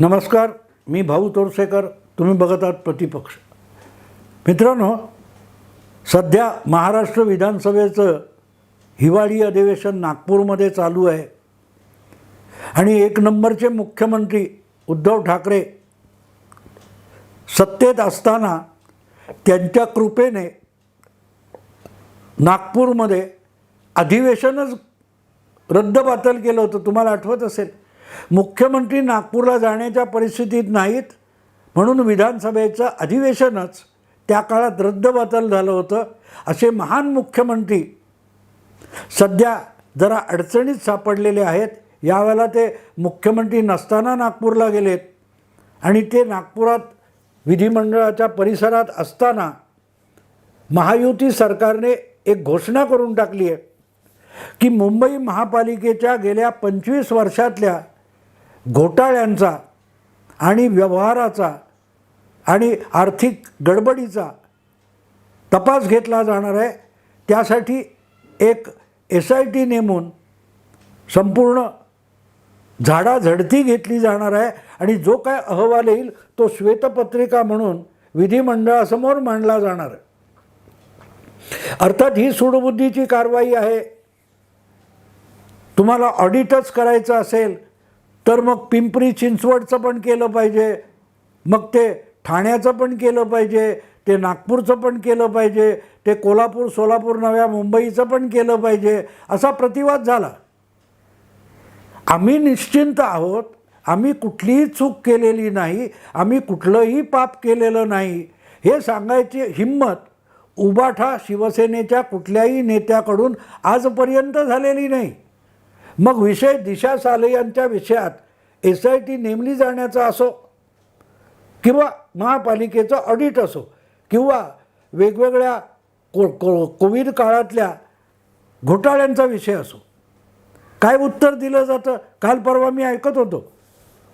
नमस्कार मी भाऊ तोरसेकर तुम्ही बघत आहात प्रतिपक्ष. मित्रांनो सध्या महाराष्ट्र विधानसभेचं हिवाळी अधिवेशन नागपूरमध्ये चालू आहे. आणि एक नंबरचे मुख्यमंत्री उद्धव ठाकरे सत्तेत असताना त्यांच्या कृपेने नागपूरमध्ये अधिवेशनच रद्दबातल केलं होतं. तुम्हाला आठवत असेल? मुख्यमंत्री नागपूरला जाण्याच्या परिस्थितीत नाहीत म्हणून विधानसभेचं अधिवेशनच त्या काळात रद्दबातल झालं होतं. असे महान मुख्यमंत्री सध्या जरा अडचणीत सापडलेले आहेत. यावेळेला ते मुख्यमंत्री नसताना नागपूरला गेलेत आणि ते नागपुरात विधिमंडळाच्या परिसरात असताना महायुती सरकारने एक घोषणा करून टाकली आहे की मुंबई महापालिकेच्या गेल्या पंचवीस वर्षातल्या घोटाळ्यांचा आणि व्यवहाराचा आणि आर्थिक गडबडीचा तपास घेतला जाणार आहे. त्यासाठी एक एस आय टी नेमून संपूर्ण झाडाझडती घेतली जाणार आहे. आणि जो काय अहवाल येईल तो श्वेतपत्रिका म्हणून विधिमंडळासमोर मांडला जाणार आहे. अर्थात ही सूडबुद्धीची कारवाई आहे. तुम्हाला ऑडिटच करायचं असेल तर मग पिंपरी चिंचवडचं पण केलं पाहिजे. मग ते ठाण्याचं पण केलं पाहिजे. ते नागपूरचं पण केलं पाहिजे. ते कोल्हापूर सोलापूर नव्या मुंबईचं पण केलं पाहिजे. असा प्रतिवाद झाला. आम्ही निश्चिंत आहोत. आम्ही कुठलीही चूक केलेली नाही. आम्ही कुठलंही पाप केलेलं नाही. हे सांगायची हिंमत उबाठा शिवसेनेच्या कुठल्याही नेत्याकडून आजपर्यंत झालेली नाही. मग विषय दिशा साले यांच्या विषयात एस आय टी नेमली जाण्याचा असो किंवा महापालिकेचं ऑडिट असो किंवा वेगवेगळ्या को को कोविड काळातल्या घोटाळ्यांचा विषय असो. काय उत्तर दिलं जातं? काल परवा मी ऐकत होतो.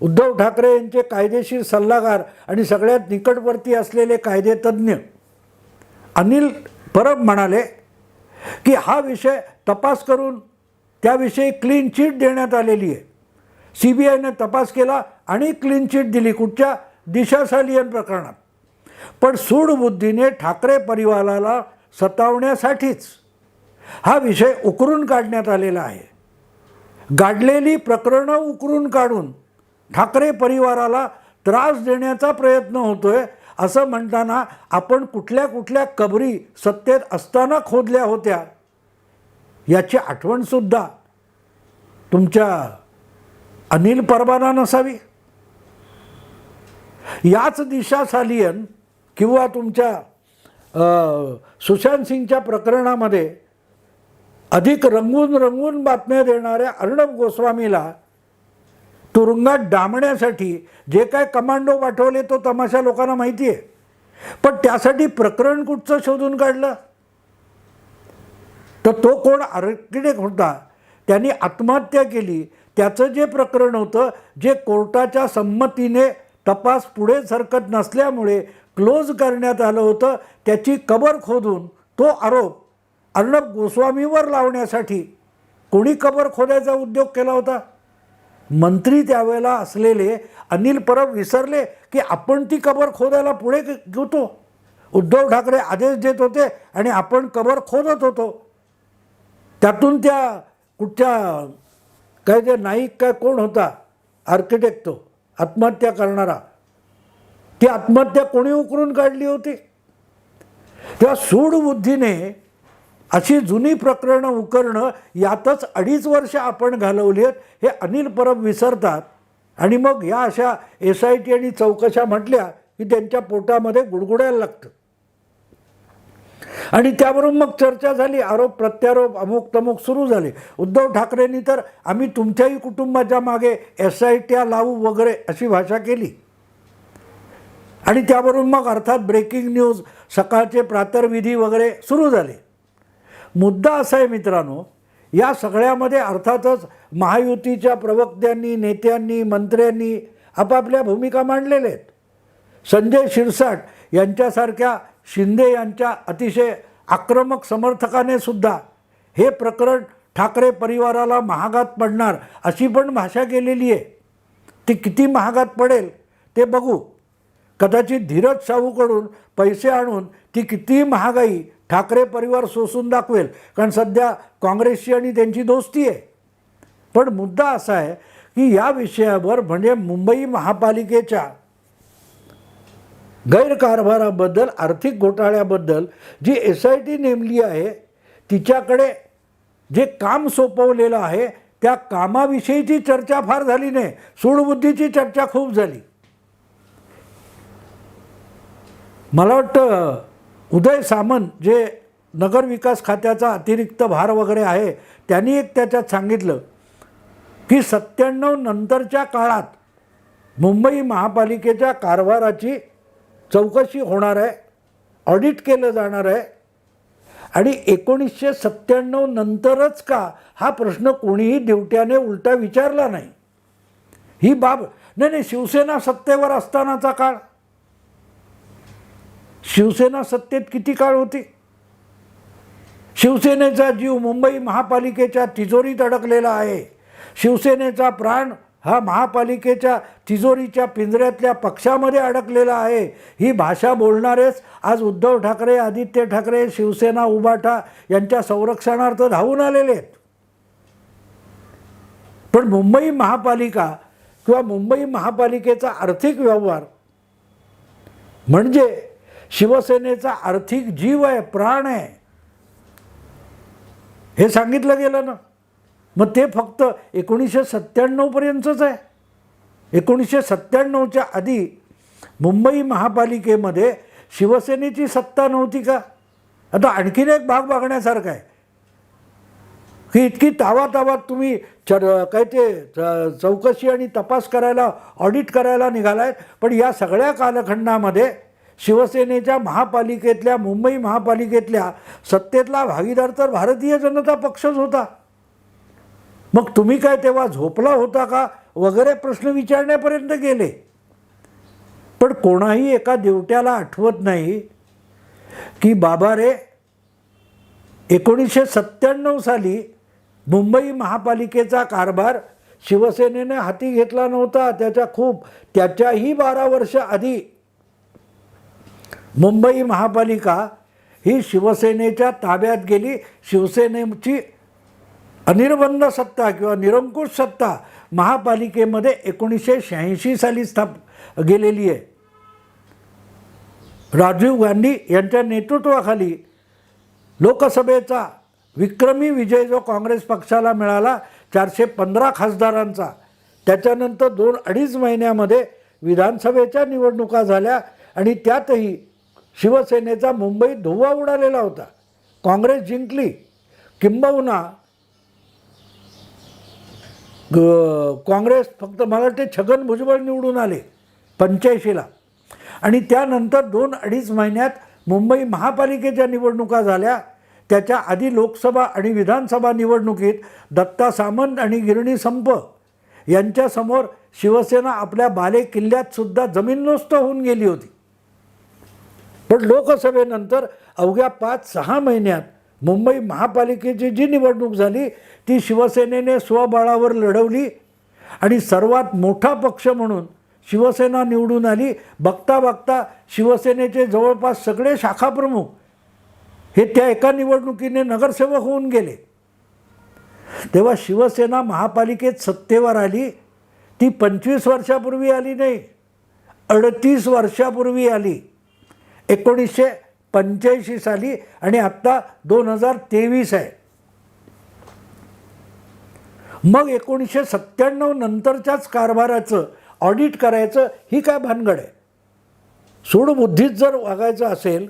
उद्धव ठाकरे यांचे कायदेशीर सल्लागार आणि सगळ्यात निकटवर्ती असलेले कायदेतज्ञ अनिल परब म्हणाले की हा विषय तपास करून त्याविषयी क्लीन चिट देण्यात आलेली आहे. सी बी आयने तपास केला आणि क्लीन चिट दिली कुठच्या? दिशा सालियन प्रकरणात. पण सूडबुद्धीने ठाकरे परिवाराला सतावण्यासाठीच हा विषय उकरून काढण्यात आलेला आहे. गाडलेली प्रकरणं उकरून काढून ठाकरे परिवाराला त्रास देण्याचा प्रयत्न होतोय असं म्हणताना आपण कुठल्या कुठल्या कबरी सत्तेत असताना खोदल्या होत्या. याची आठवणसुद्धा तुमच्या अनिल परबाना नसावी. याच दिशा सालियन किंवा तुमच्या सुशांत सिंगच्या प्रकरणामध्ये अधिक रंगून रंगून बातम्या देणाऱ्या अर्णब गोस्वामीला तुरुंगात डांबण्यासाठी जे काय कमांडो पाठवले तो तमाशा लोकांना माहिती आहे पण त्यासाठी प्रकरण कुठचं शोधून काढलं? तर तो कोण आर्किटेक्ट होता? त्यांनी आत्महत्या केली. त्याचं जे प्रकरण होतं जे कोर्टाच्या संमतीने तपास पुढे सरकत नसल्यामुळे क्लोज करण्यात आलं होतं त्याची कबर खोदून तो आरोप अर्णब गोस्वामीवर लावण्यासाठी कोणी कबर खोदायचा उद्योग केला होता? मंत्री त्यावेळेला असलेले अनिल परब विसरले की आपण ती कबर खोदायला पुढे घेतो उद्धव ठाकरे आदेश देत होते आणि आपण कबर खोदत होतो. त्यातून त्या कुठच्या काय ते नाईक काय कोण होता? आर्किटेक्ट तो. आत्महत्या करणारा. ती आत्महत्या कोणी उकरून काढली होती? त्या सूडबुद्धीने अशी जुनी प्रकरणं उकरणं यातच अडीच वर्ष आपण घालवली आहेत हे अनिल परब विसरतात. आणि मग या अशा एस आय टी आणि चौकशा म्हटल्या की त्यांच्या पोटामध्ये गुडगुडायला लागतं. आणि त्यावरून मग चर्चा झाली आरोप प्रत्यारोप अमुक तमुक सुरू झाले. उद्धव ठाकरेंनी तर आम्ही तुमच्याही कुटुंबाच्या मागे एस आय ट्या लावू वगैरे अशी भाषा केली. आणि त्यावरून मग अर्थात ब्रेकिंग न्यूज सकाळचे प्रातर्विधी वगैरे सुरू झाले. मुद्दा असा आहे मित्रांनो या सगळ्यामध्ये अर्थातच महायुतीच्या प्रवक्त्यांनी नेत्यांनी मंत्र्यांनी आपापल्या भूमिका मांडलेल्या आहेत. संजय शिरसाट यांच्यासारख्या शिंदे यांच्या अतिशय आक्रमक समर्थकाने सुद्धा हे प्रकरण ठाकरे परिवाराला महागात पडणार अशी पण भाषा केलेली आहे. ती किती महागात पडेल ते बघू. कदाचित धीरज साहूकडून पैसे आणून ती किती महागाई ठाकरे परिवार सोसून दाखवेल कारण सध्या काँग्रेसची आणि त्यांची दोस्ती आहे. पण मुद्दा असा आहे की या विषयावर म्हणजे मुंबई महापालिकेच्या गैरकारभाराबद्दल आर्थिक घोटाळ्याबद्दल जी एस आय टी नेमली आहे तिच्याकडे जे काम सोपवलेलं आहे त्या कामाविषयीची चर्चा फार झाली नाही. सूडबुद्धीची चर्चा खूप झाली. मला वाटतं उदय सामंत जे नगरविकास खात्याचा अतिरिक्त भार वगैरे आहे त्यांनी एक त्याच्यात सांगितलं की सत्त्याण्णव नंतरच्या काळात मुंबई महापालिकेच्या कारभाराची चौकशी होणार आहे ऑडिट केलं जाणार आहे. आणि एकोणीसशे सत्त्याण्णव नंतरच का हा प्रश्न कोणीही देवट्याने उलटा विचारला नाही. ही बाब नाही नाही शिवसेना सत्तेवर असतानाचा काळ. शिवसेना सत्तेत किती काळ होती? शिवसेनेचा जीव मुंबई महापालिकेच्या तिजोरीत अडकलेला आहे. शिवसेनेचा प्राण हा महापालिकेच्या तिजोरीच्या पिंजऱ्यातल्या पक्षामध्ये अडकलेला आहे. ही भाषा बोलणारेच आज उद्धव ठाकरे आदित्य ठाकरे शिवसेना उबाठा यांच्या संरक्षणार्थ धावून आलेले आहेत. पण मुंबई महापालिका किंवा मुंबई महापालिकेचा आर्थिक व्यवहार म्हणजे शिवसेनेचा आर्थिक जीव आहे प्राण आहे. हे सांगितलं गेलं ना? मग ते फक्त एकोणीसशे सत्त्याण्णवपर्यंतच आहे. एकोणीसशे सत्त्याण्णवच्या आधी मुंबई महापालिकेमध्ये शिवसेनेची सत्ता नव्हती का? आता आणखीन एक भाग बघण्यासारखा आहे. की इतकी तावातावात तुम्ही चर काय ते च- चौकशी आणि तपास करायला ऑडिट करायला निघालाय पण या सगळ्या कालखंडामध्ये शिवसेनेच्या महापालिकेतल्या मुंबई महापालिकेतल्या सत्तेतला भागीदार तर भारतीय जनता पक्षच होता. मग तुम्ही काय तेव्हा झोपला होता का? वगैरे प्रश्न विचारण्यापर्यंत गेले. पण कोणाही एका देवट्याला आठवत नाही की बाबा रे एकोणीसशे सत्त्याण्णव साली मुंबई महापालिकेचा कारभार शिवसेनेने हाती घेतला नव्हता. त्याच्या खूप त्याच्याही बारा वर्ष आधी मुंबई महापालिका ही शिवसेनेच्या ताब्यात गेली. शिवसेनेची अनिर्बंध सत्ता किंवा निरंकुश सत्ता महापालिकेमध्ये एकोणीसशे शहाऐंशी साली स्थाप गेलेली आहे. राजीव गांधी यांच्या नेतृत्वाखाली लोकसभेचा विक्रमी विजय जो काँग्रेस पक्षाला मिळाला चारशे पंधरा खासदारांचा त्याच्यानंतर दोन अडीच महिन्यामध्ये विधानसभेच्या निवडणुका झाल्या आणि त्यातही शिवसेनेचा मुंबईत धुव्वा उडालेला होता. काँग्रेस जिंकली किंबहुना काँग्रेस फक्त मला वाटते छगन भुजबळ निवडून आले पंच्याऐंशीला. आणि त्यानंतर दोन अडीच महिन्यात मुंबई महापालिकेच्या निवडणुका झाल्या. त्याच्या आधी लोकसभा आणि विधानसभा निवडणुकीत दत्ता सामंत आणि गिरणी संप यांच्यासमोर शिवसेना आपल्या बाले किल्ल्यातसुद्धा जमीनदोस्त होऊन गेली होती. पण लोकसभेनंतर अवघ्या पाच सहा महिन्यात मुंबई महापालिकेची जी निवडणूक झाली ती शिवसेनेने स्वबळावर लढवली आणि सर्वात मोठा पक्ष म्हणून शिवसेना निवडून आली. बघता बघता शिवसेनेचे जवळपास सगळे शाखाप्रमुख हे त्या एका निवडणुकीने नगरसेवक होऊन गेले. तेव्हा शिवसेना महापालिकेत सत्तेवर आली. ती पंचवीस वर्षापूर्वी आली नाही अडतीस वर्षापूर्वी आली. एकोणीसशे पंच्याऐंशी साली आणि आत्ता दोन हजार तेवीस आहे. मग एकोणीसशे सत्त्याण्णव नंतरच्याच कारभाराचं ऑडिट करायचं ही काय भानगड आहे? सूडबुद्धीत जर वागायचं असेल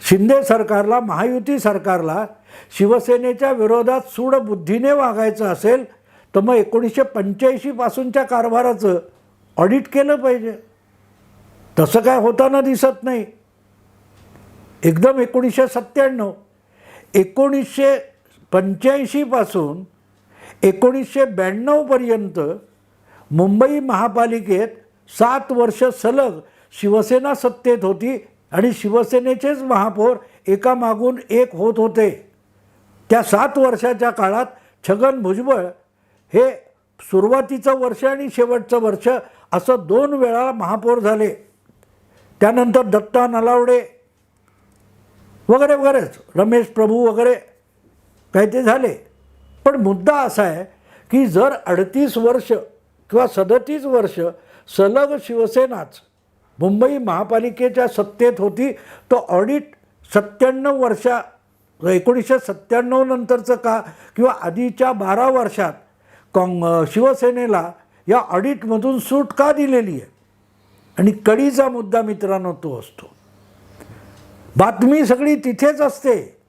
शिंदे सरकारला महायुती सरकारला शिवसेनेच्या विरोधात सूडबुद्धीने वागायचं असेल तर मग एकोणीसशे पंच्याऐंशीपासूनच्या कारभाराचं ऑडिट केलं पाहिजे. तसं काय होताना दिसत नाही. एकदम एकोणीसशे सत्त्याण्णव एकोणीसशे पंच्याऐंशीपासून एकोणीसशे ब्याण्णवपर्यंत मुंबई महापालिकेत सात वर्ष सलग शिवसेना सत्तेत होती आणि शिवसेनेचेच महापौर एकामागून एक होत होते. त्या सात वर्षाच्या काळात छगन भुजबळ हे सुरुवातीचं वर्ष आणि शेवटचं वर्ष असं दोन वेळा महापौर झाले. त्यानंतर दत्ता नलावडे वगैरे वगैरेच रमेश प्रभू वगैरे काही ते झाले. पण मुद्दा असा आहे की जर अडतीस वर्ष किंवा सदतीस वर्ष सलग शिवसेनाच मुंबई महापालिकेच्या सत्तेत होती तो ऑडिट सत्त्याण्णव वर्षा एकोणीसशे सत्त्याण्णव नंतरचं का? किंवा आधीच्या बारा वर्षात काँग शिवसेनेला या ऑडिटमधून सूट का दिलेली आहे? आणि कडीचा मुद्दा मित्रांनो तो असतो. बातमी सगळी तिथेच असते.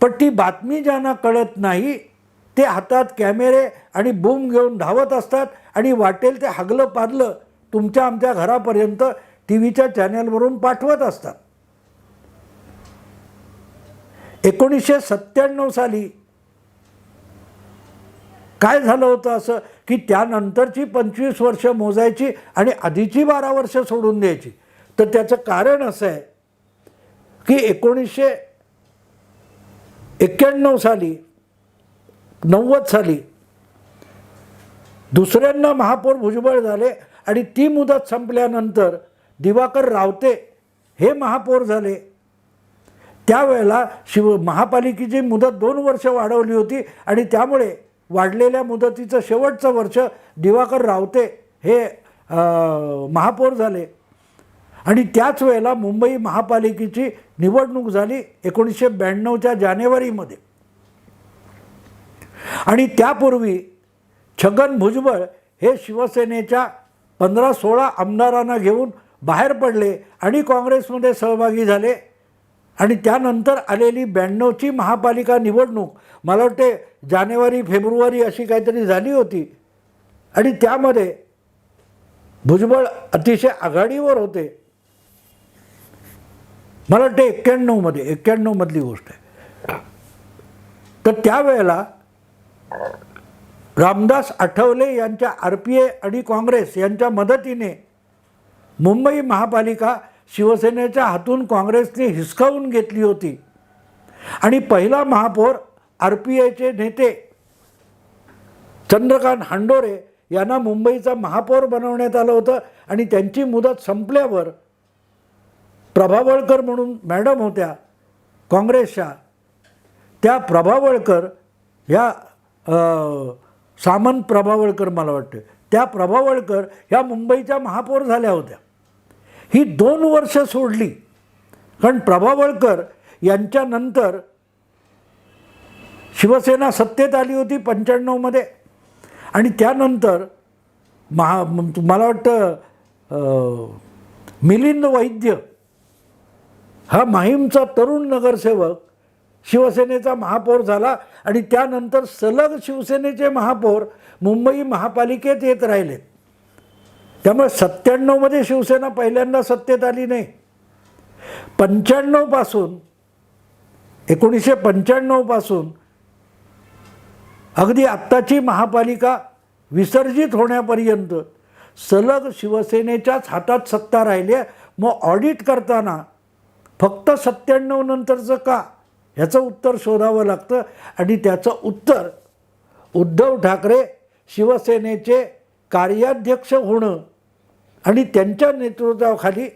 पण ती बातमी ज्यांना कळत नाही ते हातात कॅमेरे आणि बूम घेऊन धावत असतात आणि वाटेल ते हगलं पादलं तुमच्या आमच्या घरापर्यंत टी व्हीच्या चॅनलवरून पाठवत असतात. एकोणीसशे सत्त्याण्णव साली काय झालं होतं असं? की त्यानंतरची पंचवीस वर्ष मोजायची आणि आधीची बारा वर्ष सोडून द्यायची. तर त्याचं कारण असं आहे की एकोणीसशे एक्क्याण्णव साली नव्वद साली दुसऱ्यांना महापौर भुजबळ झाले आणि ती मुदत संपल्यानंतर दिवाकर रावते हे महापौर झाले. त्यावेळेला शिव महापालिकेची मुदत दोन वर्ष वाढवली होती आणि त्यामुळे वाढलेल्या मुदतीचं शेवटचं वर्ष दिवाकर रावते हे महापौर झाले. आणि त्याच वेळेला मुंबई महापालिकेची निवडणूक झाली एकोणीसशे ब्याण्णवच्या जानेवारीमध्ये. आणि त्यापूर्वी छगन भुजबळ हे शिवसेनेच्या पंधरा सोळा आमदारांना घेऊन बाहेर पडले आणि काँग्रेसमध्ये सहभागी झाले. आणि त्यानंतर आलेली ब्याण्णवची महापालिका निवडणूक मला वाटते जानेवारी फेब्रुवारी अशी काहीतरी झाली होती. आणि त्यामध्ये भुजबळ अतिशय आघाडीवर होते. मला वाटतं एक्क्याण्णवमध्ये एक्क्याण्णवमधली गोष्ट आहे. तर त्यावेळेला रामदास आठवले यांच्या आर पी ए आणि काँग्रेस यांच्या मदतीने मुंबई महापालिका शिवसेनेच्या हातून काँग्रेसने हिसकावून घेतली होती. आणि पहिला महापौर आर पी एचे नेते चंद्रकांत हांडोरे यांना मुंबईचा महापौर बनवण्यात आलं होतं आणि त्यांची मुदत संपल्यावर प्रभावळकर म्हणून मॅडम होत्या काँग्रेसच्या. त्या प्रभावळकर ह्या सामंत प्रभावळकर मला वाटतं. त्या प्रभावळकर ह्या मुंबईच्या महापौर झाल्या होत्या. ही दोन वर्ष सोडली. कारण प्रभावळकर यांच्यानंतर शिवसेना सत्तेत आली होती पंच्याण्णवमध्ये आणि त्यानंतर महा मला वाटतं मिलिंद वैद्य हा माहीमचा तरुण नगरसेवक शिवसेनेचा महापौर झाला आणि त्यानंतर सलग शिवसेनेचे महापौर मुंबई महापालिकेत येत राहिले त्यामुळे सत्त्याण्णवमध्ये शिवसेना पहिल्यांदा सत्तेत आली नाही. पंच्याण्णवपासून एकोणीसशे पंच्याण्णवपासून अगदी आत्ताची महापालिका विसर्जित होण्यापर्यंत सलग शिवसेनेच्याच हातात सत्ता राहिली आहे. मग ऑडिट करताना फक्त सत्त्याण्णव नंतरचं का ह्याचं उत्तर शोधावं लागतं आणि त्याचं उत्तर उद्धव ठाकरे शिवसेनेचे कार्याध्यक्ष होणं आणि त्यांच्या नेतृत्वाखाली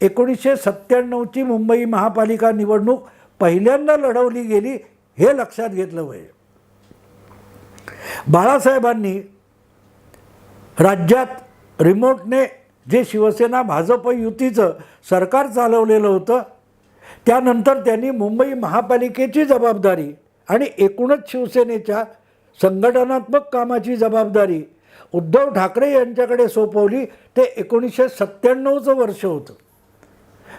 एकोणीसशे सत्त्याण्णवची मुंबई महापालिका निवडणूक पहिल्यांदा लढवली गेली हे लक्षात घेतलं पाहिजे. बाळासाहेबांनी राज्यात रिमोटने जे शिवसेना भाजप युतीचं सरकार चालवलेलं होतं त्यानंतर त्यांनी मुंबई महापालिकेची जबाबदारी आणि एकूणच शिवसेनेच्या संघटनात्मक कामाची जबाबदारी उद्धव ठाकरे यांच्याकडे सोपवली ते एकोणीसशे सत्त्याण्णवचं वर्ष होतं.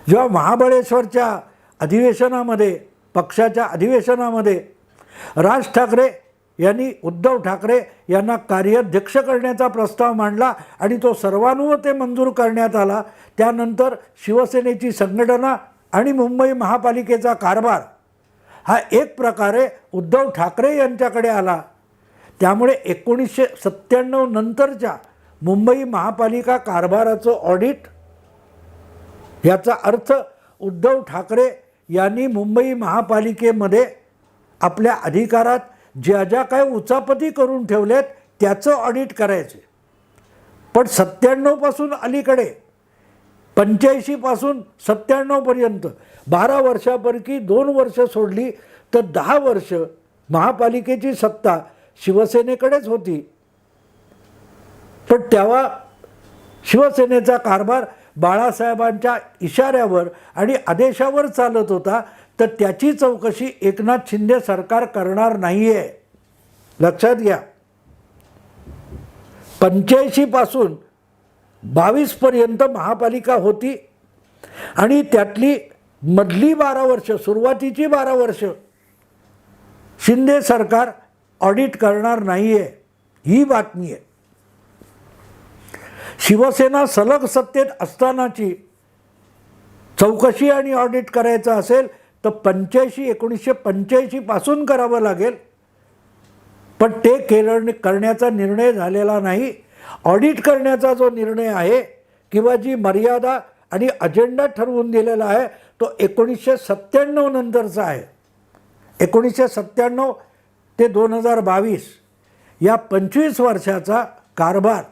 जेव्हा महाबळेश्वरच्या अधिवेशनामध्ये पक्षाच्या अधिवेशनामध्ये राज ठाकरे यांनी उद्धव ठाकरे यांना कार्याध्यक्ष करण्याचा प्रस्ताव मांडला आणि तो सर्वानुमते मंजूर करण्यात आला त्यानंतर शिवसेनेची संघटना आणि मुंबई महापालिकेचा कारभार हा एक प्रकारे उद्धव ठाकरे यांच्याकडे आला. त्यामुळे एकोणीसशे सत्त्याण्णव नंतरच्या मुंबई महापालिका कारभाराचं ऑडिट याचा अर्थ उद्धव ठाकरे यांनी मुंबई महापालिकेमध्ये आपल्या अधिकारात ज्या ज्या काय उचापती करून ठेवल्यात त्याचं ऑडिट करायचे. पण सत्त्याण्णवपासून अलीकडे पंच्याऐंशीपासून सत्त्याण्णवपर्यंत बारा वर्षापैकी दोन वर्ष सोडली तर दहा वर्ष महापालिकेची सत्ता शिवसेनेकडेच होती. पण तेव्हा शिवसेनेचा कारभार बाळासाहेबांच्या इशाऱ्यावर आणि आदेशावर चालत होता तर त्याची चौकशी एकनाथ शिंदे सरकार करणार नाही आहे लक्षात घ्या. पंच्याऐंशीपासून बावीसपर्यंत महापालिका होती. आणि त्यातली मधली बारा वर्ष सुरुवातीची बारा वर्ष शिंदे सरकार ऑडिट करणार नाही आहे ही बातमी आहे. शिवसेना सलग सत्तेत असतानाची चौकशी आणि ऑडिट करायचं असेल तर पंच्याऐंशी एकोणीसशे पंच्याऐंशीपासून करावं लागेल. पण ते केलं करण्याचा निर्णय झालेला नाही. ऑडिट करण्याचा जो निर्णय आहे किंवा जी मर्यादा आणि अजेंडा ठरवून दिलेला आहे तो एकोणीसशे सत्त्याण्णव नंतरचा आहे. एकोणीसशे सत्त्याण्णव ते दोन हजार बावीस या पंचवीस वर्षाचा कारभार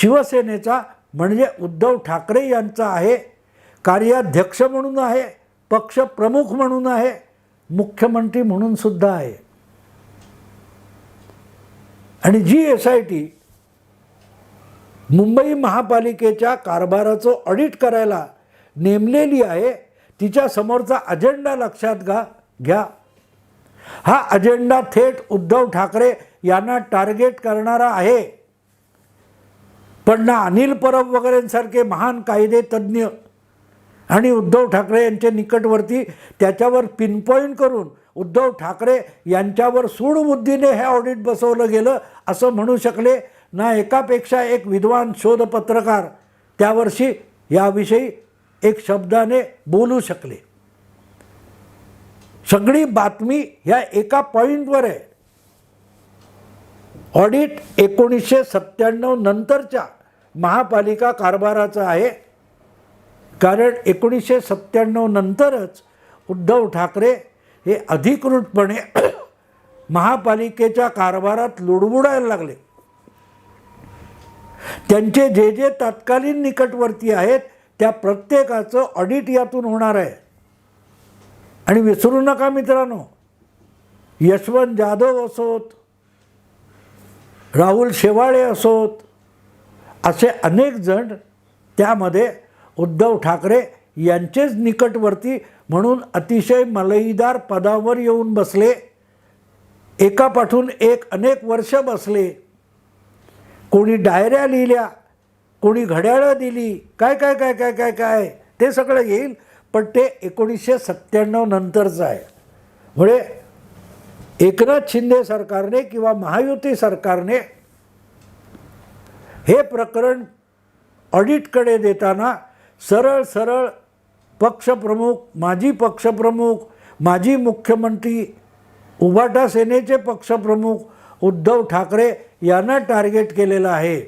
शिवसेनेचा म्हणजे उद्धव ठाकरे यांचा आहे कार्याध्यक्ष म्हणून आहे पक्षप्रमुख म्हणून आहे मुख्यमंत्री म्हणून सुद्धा आहे. आणि G S I T Mumbai महापालिकेच्या कारभाराचं ऑडिट करायला नेमलेली आहे. तिच्या समोरचा अजेंडा लक्षात घ्या घ्या. हा अजेंडा थेट उद्धव ठाकरे यांना टार्गेट करणारा आहे. पण ना अनिल परब वगैरेंसारखे महान कायदे तज्ज्ञ आणि उद्धव ठाकरे यांचे निकटवर्ती त्याच्यावर पिनपॉईंट करून उद्धव ठाकरे यांच्यावर सूडबुद्धीने हे ऑडिट बसवलं गेलं असं म्हणू शकले. ना एकापेक्षा एक विद्वान शोधपत्रकार त्या त्यावर्षी याविषयी एक शब्दाने बोलू शकले. सगळी बातमी ह्या एका पॉईंटवर आहे. ऑडिट एकोणीसशे सत्त्याण्णव नंतरच्या महापालिका कारभाराचं आहे. कारण एकोणीसशे सत्त्याण्णव नंतरच उद्धव ठाकरे हे अधिकृतपणे महापालिकेच्या कारभारात लुडबुडायला लागले. त्यांचे जे जे तत्कालीन निकटवर्ती आहेत त्या प्रत्येकाचं ऑडिट यातून होणार आहे. आणि विसरू नका मित्रांनो यशवंत जाधव असोत राहुल शेवाळे असोत असे अनेक जण त्यामध्ये उद्धव ठाकरे यांचेच निकटवर्ती म्हणून अतिशय मलईदार पदावर येऊन बसले. एकापाठून एक अनेक वर्ष बसले. कोणी डायऱ्या लिहिल्या कोणी घड्याळं दिली काय काय काय काय काय काय ते सगळं येईल पण ते एकोणीसशे सत्त्याण्णव नंतरचं आहे. म्हणजे एकनाथ शिंदे सरकारने किंवा महायुती सरकारने हे प्रकरण ऑडिटकडे देताना सरळ सरळ पक्षप्रमुख माजी पक्षप्रमुख माजी मुख्यमंत्री उभाटा सेनेचे पक्षप्रमुख उद्धव ठाकरे यांना टार्गेट केलेलं आहे.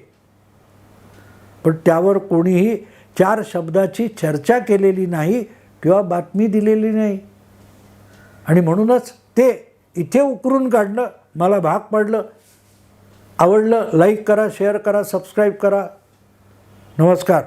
पण त्यावर कोणीही चार शब्दाची चर्चा केलेली नाही किंवा बातमी दिलेली नाही. आणि म्हणूनच ते इथे उकरून काढणं मला भाग पडलं. आवडलं लाईक करा शेअर करा सबस्क्राईब करा. नमस्कार.